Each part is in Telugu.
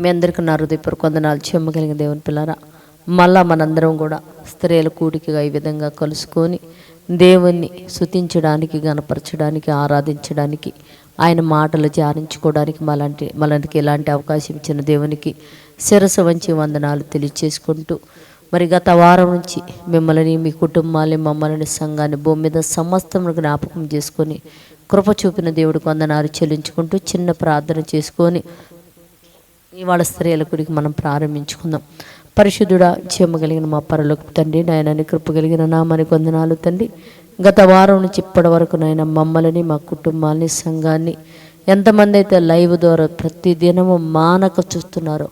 మీ అందరికీ నా హృదయపూర్వక వందనాలు. చెమ్మగలిగిన దేవుని పిల్లరా మళ్ళా మనందరం కూడా స్త్రీల కూడికగా ఈ విధంగా కలుసుకొని దేవుణ్ణి శుతించడానికి గనపరచడానికి ఆరాధించడానికి ఆయన మాటలు ధ్యానించుకోవడానికి మలాంటి మలాంటికి ఎలాంటి అవకాశం ఇచ్చిన దేవునికి శిరసు వంచి వందనాలు తెలియచేసుకుంటూ మరి గత వారం నుంచి మిమ్మల్ని మీ కుటుంబాన్ని మమ్మల్ని సంఘాన్ని భూమి మీద సమస్తం జ్ఞాపకం చేసుకొని కృప చూపిన దేవుడికి వందనాలు చెల్లించుకుంటూ చిన్న ప్రార్థన చేసుకొని ఇవాళ స్త్రీల గుడికి మనం ప్రారంభించుకుందాం. పరిశుద్ధుడా చెమ్మగలిగిన మా పరలోకి తండ్రి నాయనని కృప కలిగిన నామని వందనాలు తండ్రి. గత వారం నుంచి ఇప్పటి వరకు నాయన మమ్మల్ని మా కుటుంబాన్ని సంఘాన్ని ఎంతమంది అయితే లైవ్ ద్వారా ప్రతి దినము మానక చూస్తున్నారో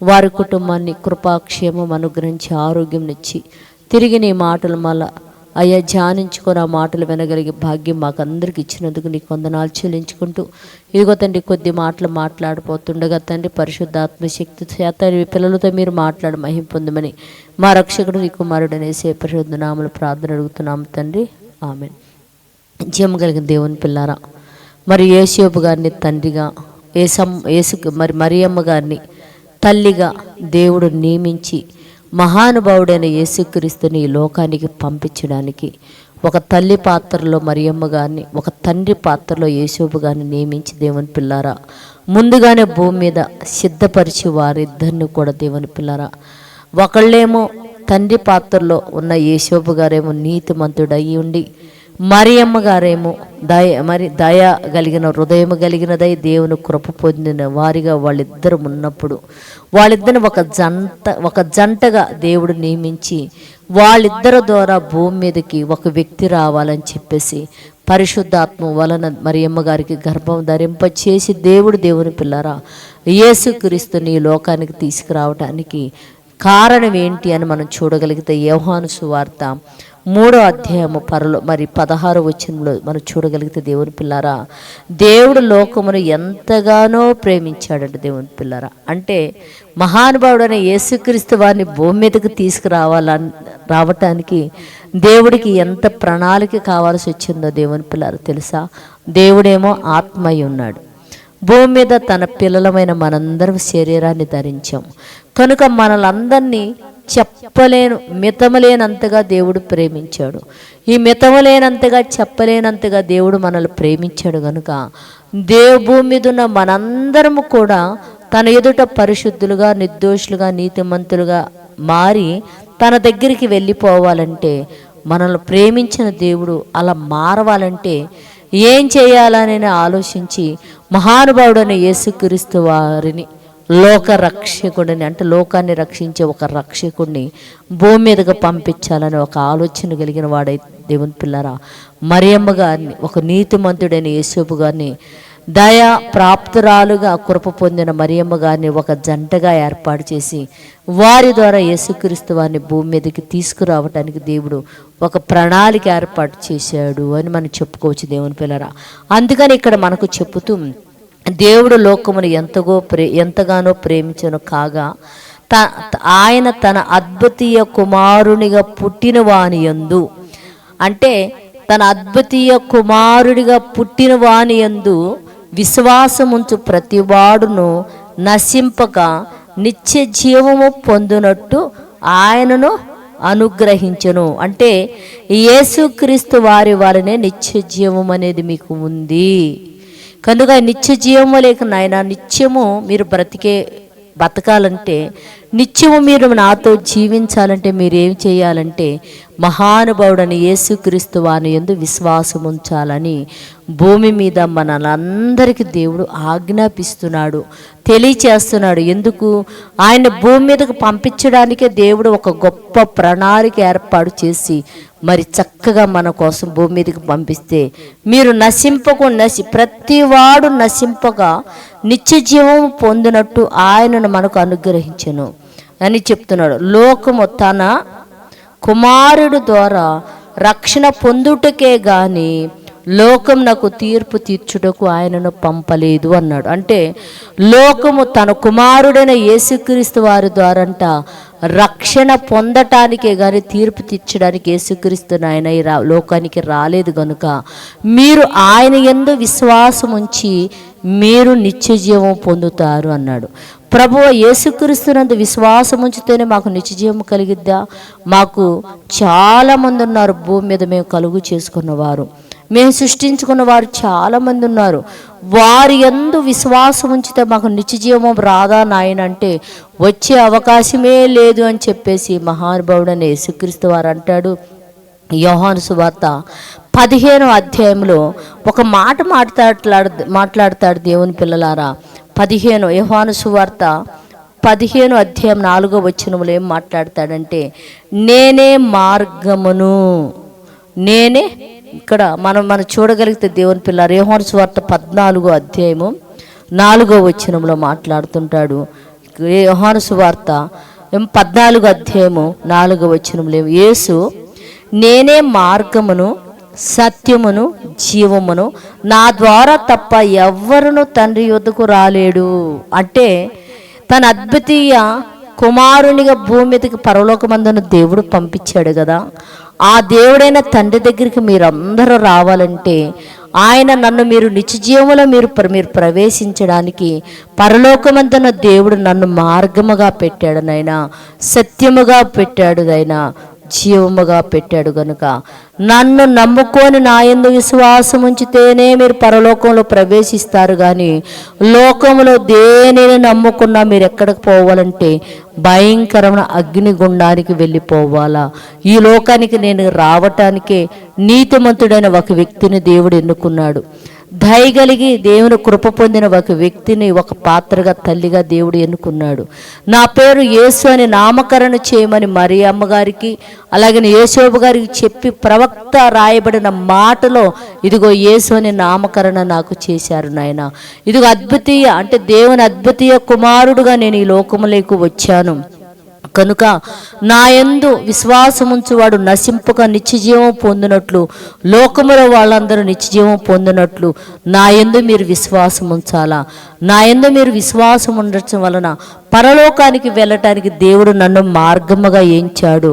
వారి కుటుంబాన్ని కృపాక్షేమం అనుగ్రహించి ఆరోగ్యం ఇచ్చి తిరిగి నీ మాటలు మళ్ళా అయ్యా ధ్యానించుకొని ఆ మాటలు వినగలిగే భాగ్యం మాకందరికి ఇచ్చినందుకు నీకు వందనాలు చెల్లించుకుంటూ. ఇదిగో తండ్రి కొద్ది మాటలు మాట్లాడిపోతుండగా తండ్రి పరిశుద్ధాత్మ శక్తి చేత పిల్లలతో మీరు మాట్లాడి మహిం పొందమని మా రక్షకుడు నీ కుమారుడు అనేసే పరిశుద్ధ నామలు ప్రార్థన అడుగుతున్నాము తండ్రి. ఆమె జీవం కలిగిన దేవుని పిల్లారా మరి యేసేపు గారిని తండ్రిగా ఏసం ఏసు మరి మరియమ్మ గారిని తల్లిగా దేవుడు నియమించి మహానుభావుడైన యేసుక్రీస్తుని ఈ లోకానికి పంపించడానికి ఒక తల్లి పాత్రలో మరియమ్మ గారిని ఒక తండ్రి పాత్రలో యేసోబు గారిని నియమించి దేవుని పిల్లారా. ముందుగానే భూమి మీద సిద్ధపరిచి వారిద్దరిని కూడా దేవుని పిల్లారా. ఒకళ్ళేమో తండ్రి పాత్రలో ఉన్న యేసోబు గారేమో నీతిమంతుడు అయి ఉండి మరియమ్మ గారేమో దయ మరి దయ కలిగిన హృదయం కలిగినదై దేవుని కృప పొందిన వారిగా వాళ్ళిద్దరు ఉన్నప్పుడు వాళ్ళిద్దరిని ఒక జంట ఒక జంటగా దేవుడు నియమించి వాళ్ళిద్దరి ద్వారా భూమి మీదకి ఒక వ్యక్తి రావాలని చెప్పేసి పరిశుద్ధాత్మ వలన మరియమ్మ గారికి గర్భం ధరింప చేసి దేవుడు దేవుని పిల్లరా యేసుక్రీస్తుని ఈ లోకానికి తీసుకురావటానికి కారణం ఏంటి అని మనం చూడగలిగితే యోహాను సువార్త మూడో అధ్యాయము పరలో మరి పదహారు వచనంలో మనం చూడగలిగితే దేవుని పిల్లారా దేవుడు లోకమును ఎంతగానో ప్రేమించాడంట దేవుని పిల్లారా. అంటే మహానుభావుడైన యేసుక్రీస్తు వారిని భూమి మీదకి తీసుకురావాలని రావటానికి దేవుడికి ఎంత ప్రణాళిక కావాల్సి వచ్చిందో దేవుని పిల్లారా తెలుసా? దేవుడేమో ఆత్మయ్య ఉన్నాడు. భూమి మీద తన పిల్లలమైన మనందరం శరీరాన్ని ధరించాం. కనుక మనలందరినీ చెప్పలేను మితమలేనంతగా దేవుడు ప్రేమించాడు. ఈ మితమలేనంతగా చెప్పలేనంతగా దేవుడు మనల్ని ప్రేమించాడు కనుక దేవు భూమి మీద ఉన్న మనందరము కూడా తన ఎదుట పరిశుద్ధులుగా నిర్దోషులుగా నీతిమంతులుగా మారి తన దగ్గరికి వెళ్ళిపోవాలంటే మనల్ని ప్రేమించిన దేవుడు అలా మారవాలంటే ఏం చేయాలని ఆలోచించి మహానుభావుడైన యేసుక్రీస్తు వారిని లోక రక్షకుడిని అంటే లోకాన్ని రక్షించే ఒక రక్షకుడిని భూమి మీదగా పంపించాలని ఒక ఆలోచన కలిగిన వాడై దేవుని పిల్లరా. మరియమ్మ గారిని ఒక నీతిమంతుడైన యేసోపు గారిని దయా ప్రాప్తురాలుగా కృప పొందిన మరియమ్మ గారిని ఒక జంటగా ఏర్పాటు చేసి వారి ద్వారా యేసుక్రీస్తు వారిని భూమి మీదకి తీసుకురావటానికి దేవుడు ఒక ప్రణాళిక ఏర్పాటు చేశాడు అని మనం చెప్పుకోవచ్చు దేవుని పిల్లరా. అందుకని ఇక్కడ మనకు చెబుతూ దేవుడు లోకమును ఎంతగో ప్రే ఎంతగానో ప్రేమించను కాగా త ఆయన తన అద్భుతీయ కుమారునిగా పుట్టిన వాని యందు అంటే తన అద్భుతీయ కుమారుడిగా పుట్టిన వాని యందు విశ్వాసముంచు ప్రతివాడును నశింపక నిత్య జీవము పొందునట్టు ఆయనను అనుగ్రహించను. అంటే యేసుక్రీస్తు వారి వారినే నిత్య జీవం అనేది మీకు ఉంది. కనుక నిత్య జీవము లేక నాయన నిత్యము మీరు బ్రతికే బతకాలంటే నిత్యము మీరు నాతో జీవించాలంటే మీరు ఏం చేయాలంటే మహానుభావుడని యేసుక్రీస్తు వాని ఎందు విశ్వాసం ఉంచాలని భూమి మీద మనలందరికీ దేవుడు ఆజ్ఞాపిస్తున్నాడు తెలియచేస్తున్నాడు. ఎందుకు? ఆయన భూమి మీదకు పంపించడానికే దేవుడు ఒక గొప్ప ప్రణాళిక ఏర్పాటు చేసి మరి చక్కగా మన కోసం భూమి మీదకి పంపిస్తే మీరు నశింపకుండా నశి ప్రతివాడు నశింపగా నిత్య జీవం పొందినట్టు ఆయనను మనకు అనుగ్రహించను అని చెప్తున్నాడు. లోకము తన కుమారుడు ద్వారా రక్షణ పొందుటకే కానీ లోకం నాకు తీర్పు తీర్చుటకు ఆయనను పంపలేదు అన్నాడు. అంటే లోకము తన కుమారుడైన యేసుక్రీస్తు వారి ద్వారంట రక్షణ పొందటానికే కానీ తీర్పు తీర్చడానికి యేసుక్రీస్తు ఆయన ఈ రా లోకానికి రాలేదు కనుక మీరు ఆయన ఎందు విశ్వాసం ఉంచి మీరు నిత్య జీవం పొందుతారు అన్నాడు. ప్రభువ యేసుక్రీస్తునందు విశ్వాసం ఉంచితేనే మాకు నిత్యజీవం కలిగిద్దా? మాకు చాలామంది ఉన్నారు భూమి మీద మేము కలుగు చేసుకున్నవారు మేము సృష్టించుకున్న వారు చాలామంది ఉన్నారు. వారి ఎందు విశ్వాసం ఉంచితే మాకు నిత్యజీవం రాదా నాయన అంటే వచ్చే అవకాశమే లేదు అని చెప్పేసి మహానుభావుడని యేసుక్రీస్తు వారు అంటాడు. యోహాను సువార్త పదిహేను అధ్యాయంలో ఒక మాట మాట్లాడతాడు మాట్లాడతాడు దేవుని పిల్లలారా. పదిహేను యోహాను సువార్త పదిహేను అధ్యాయం నాలుగో వచ్చినములు ఏం మాట్లాడతాడంటే నేనే మార్గమును. నేనే ఇక్కడ మనం మనం చూడగలిగితే దేవుని పిల్ల రేహోన్ స్వార్త పద్నాలుగో అధ్యాయము నాలుగో వచనంలో మాట్లాడుతుంటాడు. యోహాను సువార్త పద్నాలుగు అధ్యాయము నాలుగో వచనంలో యేసు నేనే మార్గమును సత్యమును జీవమును నా ద్వారా తప్ప ఎవ్వరును తండ్రి యొద్దకు రాలేడు. అంటే తన అద్వితీయ కుమారునిగా భూమి మీదకి పరలోకమందును దేవుడు పంపించాడు కదా. ఆ దేవుడైన తండ్రి దగ్గరికి మీరందరూ రావాలంటే ఆయన నన్ను మీరు నిత్యజీవంలో మీరు మీరు ప్రవేశించడానికి పరలోకమందున దేవుడు నన్ను మార్గముగా పెట్టాడు నాయన సత్యముగా పెట్టాడు నాయనా. జీవముగా పెట్టాడు గనుక. నన్ను నమ్ముకొని నా యందు విశ్వాసం ఉంచితేనే మీరు పరలోకంలో ప్రవేశిస్తారు కానీ లోకంలో దేనిని నమ్ముకున్నా మీరు ఎక్కడికి పోవాలంటే భయంకరమైన అగ్నిగుండానికి వెళ్ళిపోవాలా. ఈ లోకానికి నేను రావటానికే నీతిమంతుడైన ఒక వ్యక్తిని దేవుడు ఎన్నుకున్నాడు. దయగలిగి దేవుని కృప పొందిన ఒక వ్యక్తిని ఒక పాత్రగా తల్లిగా దేవుడు ఎన్నుకున్నాడు. నా పేరు యేసు అని నామకరణ చేయమని మరి అమ్మగారికి అలాగే యేసోబు గారికి చెప్పి ప్రవక్త రాయబడిన మాటలో ఇదిగో యేసు అని నామకరణ నాకు చేశారు నాయన. ఇదిగో అద్వితీయ అంటే దేవుని అద్వితీయ కుమారుడుగా నేను ఈ లోకములకు వచ్చాను. కనుక నా యందు విశ్వాసముంచువాడు నశింపక నిత్యజీవం పొందినట్లు లోకములో వాళ్ళందరూ నిత్యజీవం పొందినట్లు నా యందు మీరు విశ్వాసం ఉంచాలా నా యందు మీరు విశ్వాసం ఉండటం వలన పరలోకానికి వెళ్ళటానికి దేవుడు నన్ను మార్గముగా ఎంచాడు.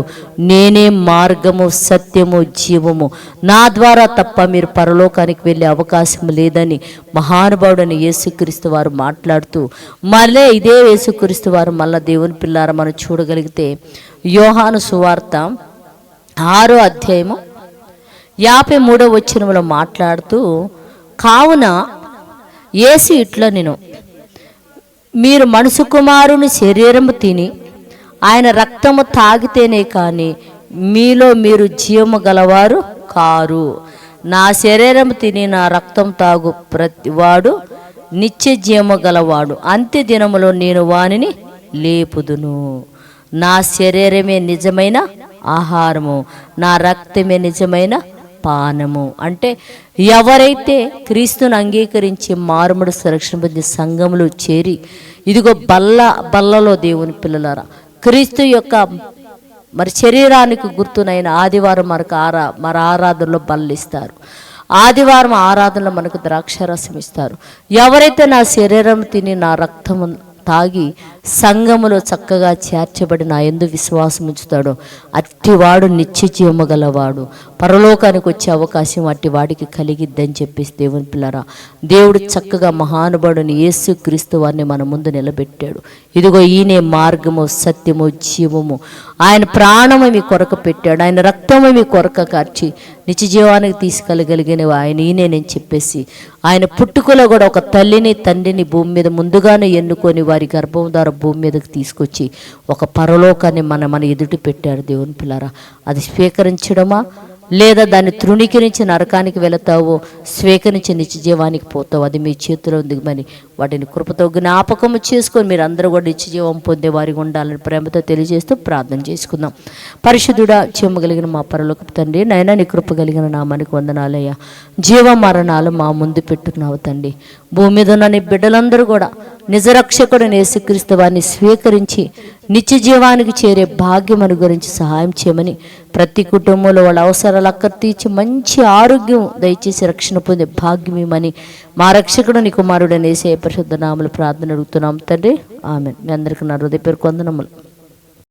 నేనే మార్గము సత్యము జీవము. నా ద్వారా తప్ప మీరు పరలోకానికి వెళ్ళే అవకాశం లేదని మహానుభావుడని యేసుక్రీస్తు వారు మాట్లాడుతూ మళ్ళీ ఇదే యేసుక్రీస్తు వారు మళ్ళా దేవుని పిల్లార మనం చూడగలిగితే యోహాను సువార్త ఆరో అధ్యాయము యాభై మూడో వచ్చినములో మాట్లాడుతూ కావున ఏసీ ఇట్లా నేను మీరు మనుసు కుమారుని శరీరము తిని ఆయన రక్తము తాగితేనే కానీ మీలో మీరు జీవము గలవారు కారు. నా శరీరము తిని నా రక్తం తాగు ప్రతివాడు నిత్య జీవము గలవాడు. అంత్య దినములో నేను వానిని లేపుదును. నా శరీరమే నిజమైన ఆహారము. నా రక్తమే నిజమైన పానము. అంటే ఎవరైతే క్రీస్తును అంగీకరించి మారుముడు సురక్షణ పొంది సంఘములు చేరి ఇదిగో బల్ల బల్లలో దేవుని పిల్లలారా క్రీస్తు యొక్క మరి శరీరానికి గుర్తునైన ఆదివారం మనకు ఆరా మరి ఆరాధనలో బల్లిస్తారు. ఆదివారం ఆరాధనలో మనకు ద్రాక్షరసం ఇస్తారు. ఎవరైతే నా శరీరం తిని నా రక్తము తాగి సంఘములో చక్కగా చేర్చబడిన ఎందు విశ్వాసం ఉంచుతాడో. అట్టివాడు నిత్య జీవము గలవాడు పరలోకానికి వచ్చే అవకాశం అట్టి వాడికి కలిగిద్దని చెప్పేసి దేవుని పిల్లరా దేవుడు చక్కగా మహానుభావుని యేసు క్రీస్తు వారిని మన ముందు నిలబెట్టాడు. ఇదిగో ఈయనే మార్గము సత్యము జీవము. ఆయన ప్రాణము మీ కొరక పెట్టాడు. ఆయన రక్తము మీ కొరక కార్చి నిత్య జీవానికి తీసుకెళ్ళగలిగిన ఆయన ఈయనే నేను చెప్పేసి ఆయన పుట్టుకలో కూడా ఒక తల్లిని తండ్రిని భూమి మీద ముందుగానే ఎన్నుకొని వారి గర్భం ద్వారా భూమి మీదకి తీసుకొచ్చి ఒక పరలోకాన్ని మన మన ఎదుటి పెట్టాడు దేవుని పిల్లారా. అది స్వీకరించడమా? లేదా దాన్ని తృణీకరించి నరకానికి వెళతావో? స్వీకరించి నిత్య జీవానికి పోతావు? అది మీ చేతిలో ఉంది మరి. వాటిని కృపతో జ్ఞాపకము చేసుకొని మీరు అందరూ కూడా నిత్య జీవం పొందే వారికి ఉండాలని ప్రేమతో తెలియజేస్తూ ప్రార్థన చేసుకుందాం. పరిశుద్ధుడా చెమ్మగలిగిన మా పరలోక తండ్రి నైనా నీ కృప కలిగిన నామానికి వందనాలయ్యా. జీవ మరణాలు మా ముందు పెట్టుకున్నావు తండ్రి. భూమి మీద ఉన్న నీ బిడ్డలందరూ కూడా నిజరక్షకుడు నేసుక్రీస్తు వారిని స్వీకరించి నిత్య జీవానికి చేరే భాగ్యం అని గురించి సహాయం చేయమని ప్రతి కుటుంబంలో వాళ్ళ అవసరాలు అక్కడ తీర్చి మంచి ఆరోగ్యం దయచేసి రక్షణ పొందే భాగ్యం మా రక్షకుడు నీ కుమారుడు నేసే పరిశుద్ధ నామలు ప్రార్థన అడుగుతున్నాం. తండ్రి ఆమె మీ అందరికీ నా హృదయ పేరు కొందనములు